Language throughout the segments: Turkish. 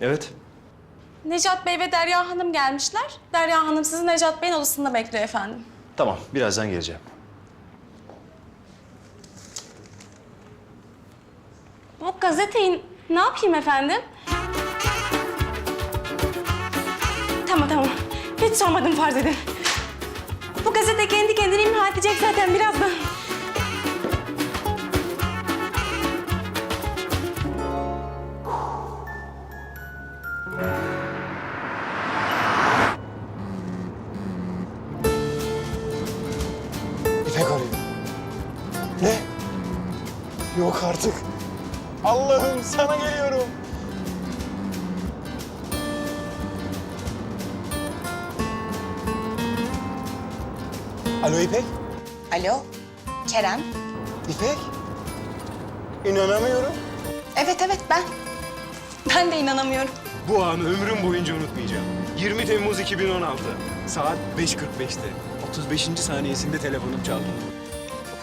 Evet. Necat Bey ve Derya Hanım gelmişler. Derya Hanım sizi Necat Bey'in odasında bekliyor efendim. Tamam, birazdan geleceğim. Bu gazeteyi ne yapayım efendim? Tamam tamam. Hiç sormadım farz edin. Bu gazete kendi kendini imha edecek zaten birazdan. Artık. Allah'ım sana geliyorum. Alo İpek. Alo, Kerem. İpek. İnanamıyorum. Evet evet ben. Ben de inanamıyorum. Bu anı ömrüm boyunca unutmayacağım. 20 Temmuz 2016. Saat 5.45'te. 35. saniyesinde telefonum çaldı.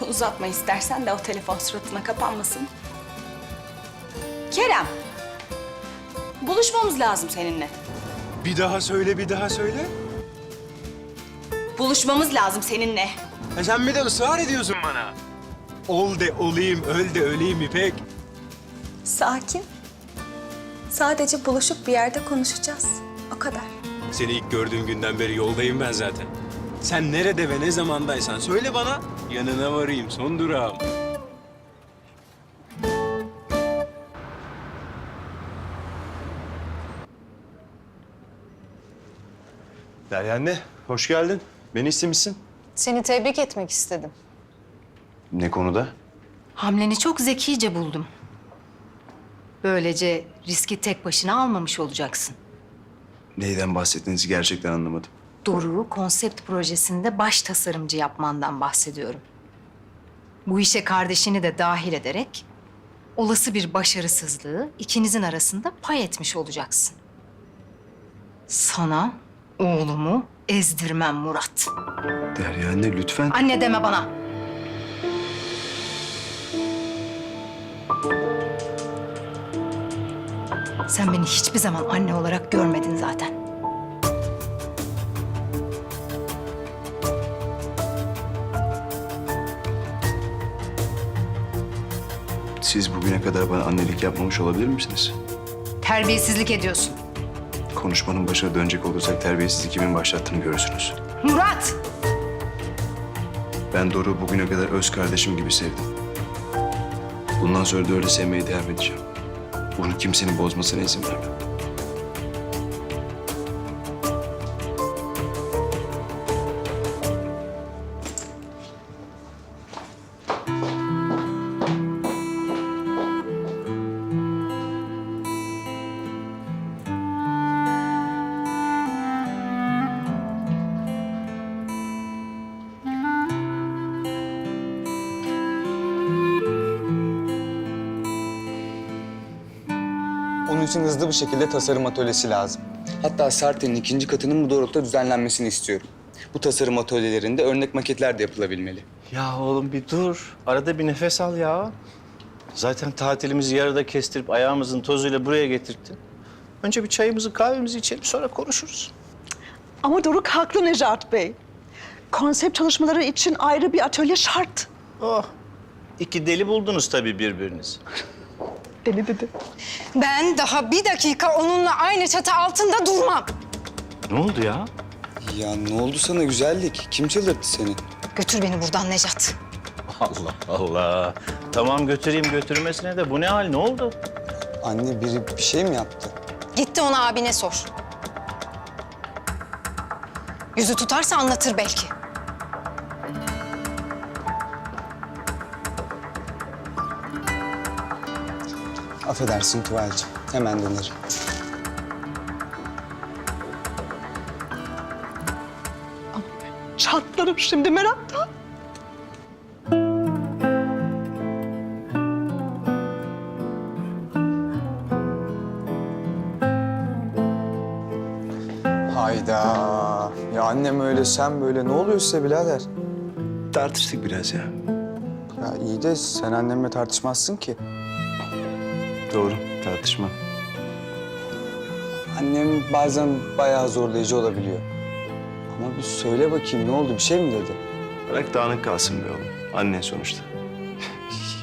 Uzatma istersen de o telefon suratına kapanmasın. Kerem. Buluşmamız lazım seninle. Bir daha söyle, bir daha söyle. Buluşmamız lazım seninle. Ha sen bir de ısrar ediyorsun bana. Ol de olayım, öl de öleyim İpek. Sakin. Sadece buluşup bir yerde konuşacağız. O kadar. Seni ilk gördüğüm günden beri yoldayım ben zaten. Sen nerede ve ne zamandaysan söyle bana. Yanına varayım, son durağım. Derya anne, hoş geldin. Beni istemişsin. Seni tebrik etmek istedim. Ne konuda? Hamleni çok zekice buldum. Böylece riski tek başına almamış olacaksın. Neyden bahsettiğinizi gerçekten anlamadım. Doruk'u konsept projesinde baş tasarımcı yapmandan bahsediyorum. Bu işe kardeşini de dahil ederek olası bir başarısızlığı ikinizin arasında pay etmiş olacaksın. Sana oğlumu ezdirmem Murat. Derya anne lütfen. Anne deme bana. Sen beni hiçbir zaman anne olarak görmedin zaten. Siz bugüne kadar bana annelik yapmamış olabilir misiniz? Terbiyesizlik ediyorsun. Konuşmanın başına dönecek olursak terbiyesizlik kimin başlattığını görürsünüz. Murat! Ben Doruk'u bugüne kadar öz kardeşim gibi sevdim. Bundan sonra da öyle sevmeye devam edeceğim. Bunu kimsenin bozmasına izin vermem. Onun için hızlı bir şekilde tasarım atölyesi lazım. Hatta Sartre'nin ikinci katının bu doğrultuda düzenlenmesini istiyorum. Bu tasarım atölyelerinde örnek maketler de yapılabilmeli. Ya oğlum bir dur. Arada bir nefes al ya. Zaten tatilimizi yarıda kestirip ayağımızın tozuyla buraya getirttin. Önce bir çayımızı kahvemizi içelim sonra konuşuruz. Ama Doruk haklı Necat Bey. Konsept çalışmaları için ayrı bir atölye şart. Oh. İki deli buldunuz tabii birbirinizi. Deli dedi. Ben daha bir dakika onunla aynı çatı altında durmam. Ne oldu ya? Ya ne oldu sana güzellik? Kim çıldırttı seni? Götür beni buradan Necat. Allah Allah. Tamam götüreyim götürmesine de bu ne hal ne oldu? Anne biri bir şey mi yaptı? Gitti ona abine sor. Yüzü tutarsa anlatır belki. Affedersin Tuval'cığım. Hemen dönerim. Çatlarım şimdi meraktan. Hayda. Ya annem öyle sen böyle. Ne oluyor size birader? Tartıştık biraz ya. Ya iyi de sen annemle tartışmazsın ki. Doğru, tartışma. Annem bazen bayağı zorlayıcı olabiliyor. Ama bir söyle bakayım ne oldu? Bir şey mi dedi? Bırak dağınık kalsın be oğlum. Annen sonuçta.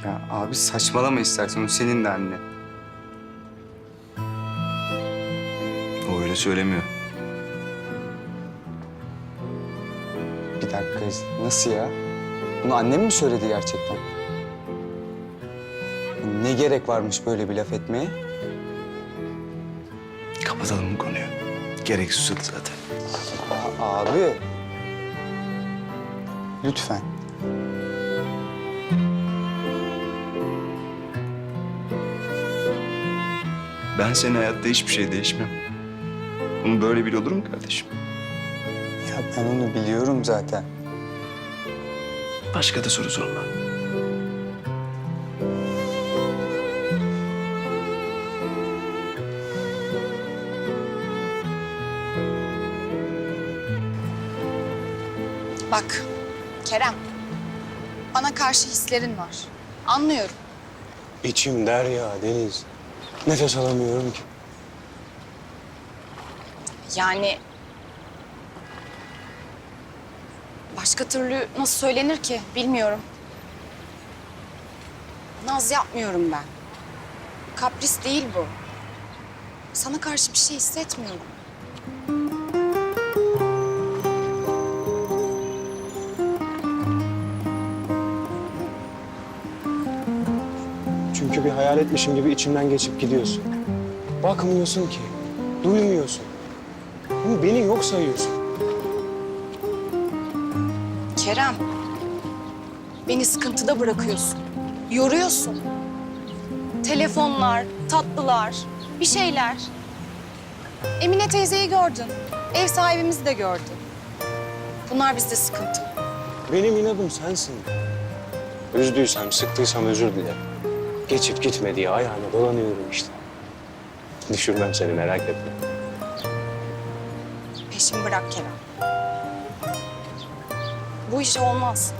Ya abi saçmalama istersen o senin de anne. O öyle söylemiyor. Bir dakika nasıl ya? Bunu annem mi söyledi gerçekten? Ne gerek varmış böyle bir laf etmeye? Kapatalım bu konuyu. Gerek susadı zaten. Aa, abi. Lütfen. Ben senin hayatta hiçbir şey değişmem. Bunu böyle bile olur mu kardeşim? Ya ben onu biliyorum zaten. Başka da soru sorma. Bak Kerem, bana karşı hislerin var. Anlıyorum. İçim derya, deniz. Nefes alamıyorum ki. Yani... Başka türlü nasıl söylenir ki bilmiyorum. Naz yapmıyorum ben. Kapris değil bu. Sana karşı bir şey hissetmiyorum. Çünkü bir hayal etmişim gibi içimden geçip gidiyorsun. Bakmıyorsun ki, duymuyorsun. Ama Beni yok sayıyorsun. Kerem, beni sıkıntıda bırakıyorsun. Yoruyorsun. Telefonlar, tatlılar, bir şeyler. Emine teyzeyi gördün. Ev sahibimizi de gördün. Bunlar bizde sıkıntı. Benim inadım sensin. Üzdüysem, sıktıysam özür dilerim. Geçip gitme diye ayağına dolanıyorum işte. Düşürmem seni merak etme. Peşimi bırak Kerem. Bu iş olmaz.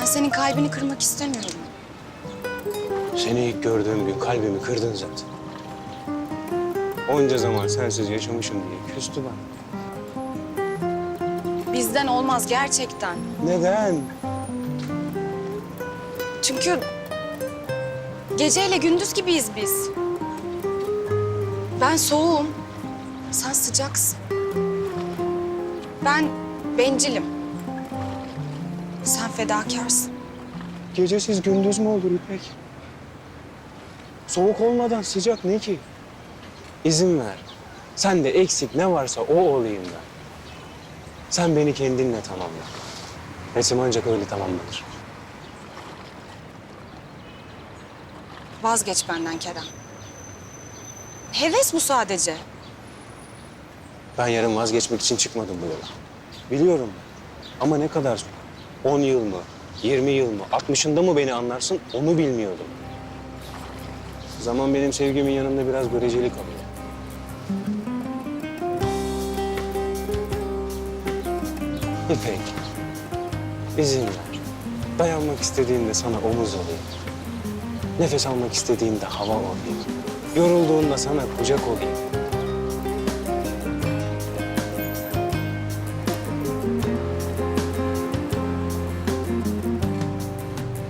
Ben senin kalbini kırmak istemiyorum. Seni ilk gördüğüm gün kalbimi kırdın zaten. Onca zaman sensiz yaşamışım diye küstü bana. Bizden olmaz gerçekten. Neden? Çünkü geceyle gündüz gibiyiz biz. Ben soğuğum, sen sıcaksın. Ben bencilim. Sen fedakarsın. Gecesiz gündüz mü olur İpek? Soğuk olmadan sıcak ne ki? İzin ver. Sen de eksik ne varsa o olayım ben. Sen beni kendinle tamamla. Resim ancak öyle tamamlanır. Vazgeç benden Kerem. Heves bu sadece. Ben yarın vazgeçmek için çıkmadım bu yola. Biliyorum. Ama ne kadar sonra? 10 yıl mı? 20 yıl mı? 60'ında mı beni anlarsın? Onu bilmiyordum. Zaman benim sevgimin yanında biraz göreceli kalıyor. İpek, izin ver. Dayanmak istediğinde sana omuz olayım. Nefes almak istediğinde hava olayım. Yorulduğunda sana kucak olayım.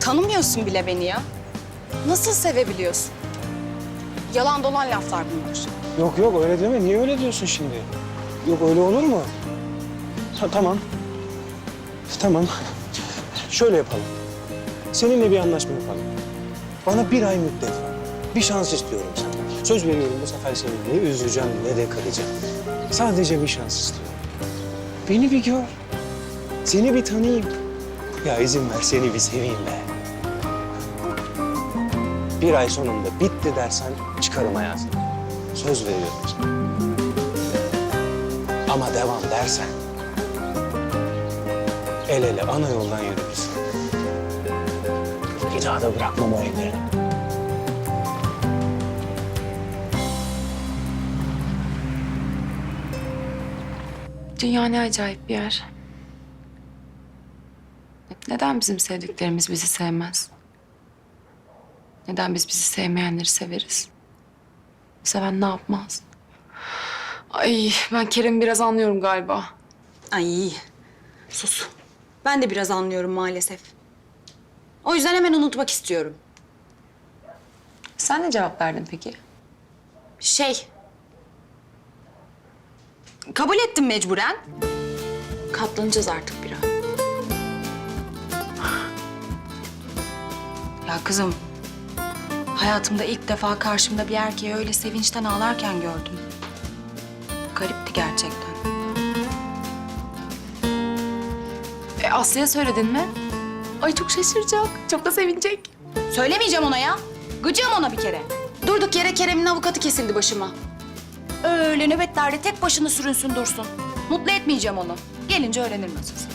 Tanımıyorsun bile beni ya. Nasıl sevebiliyorsun? Yalan dolan laflar bunlar. Yok yok öyle deme. Niye öyle diyorsun şimdi? Yok öyle olur mu? Ta- tamam. Tamam. Şöyle yapalım. Seninle bir anlaşma yapalım. Bana bir ay müddet ver. Bir şans istiyorum senden. Söz veriyorum bu sefer seni ne üzeceğim ne de kıracağım. Sadece bir şans istiyorum. Beni bir gör. Seni bir tanıyayım. Ya izin ver seni bir seveyim be. Bir ay sonunda bitti dersen çıkarım hayatından. Söz veriyorum sana. Ama devam dersen el ele ana yoldan yürürüz. Bir daha da bırakmam o ellerini. Dünya ne acayip bir yer. Neden bizim sevdiklerimiz bizi sevmez? Neden biz bizi sevmeyenleri severiz? seven ne yapmaz? Ay ben Kerem'i biraz anlıyorum galiba. Ay sus. Ben de biraz anlıyorum maalesef. O yüzden hemen unutmak istiyorum. Sen ne cevap verdin peki? Şey... Kabul ettim mecburen. Katlanacağız artık biraz. Ya kızım, hayatımda ilk defa karşımda bir erkeği öyle sevinçten ağlarken gördüm. Garipti gerçekten. E, Aslı'ya söyledin mi? Ay çok şaşıracak. Çok da sevinecek. Söylemeyeceğim ona ya. Gıcığım ona bir kere. Durduk yere Kerem'in avukatı kesildi başıma. Öyle nöbetlerde tek başına sürünsün dursun. Mutlu etmeyeceğim onu. Gelince öğrenir nasılsa.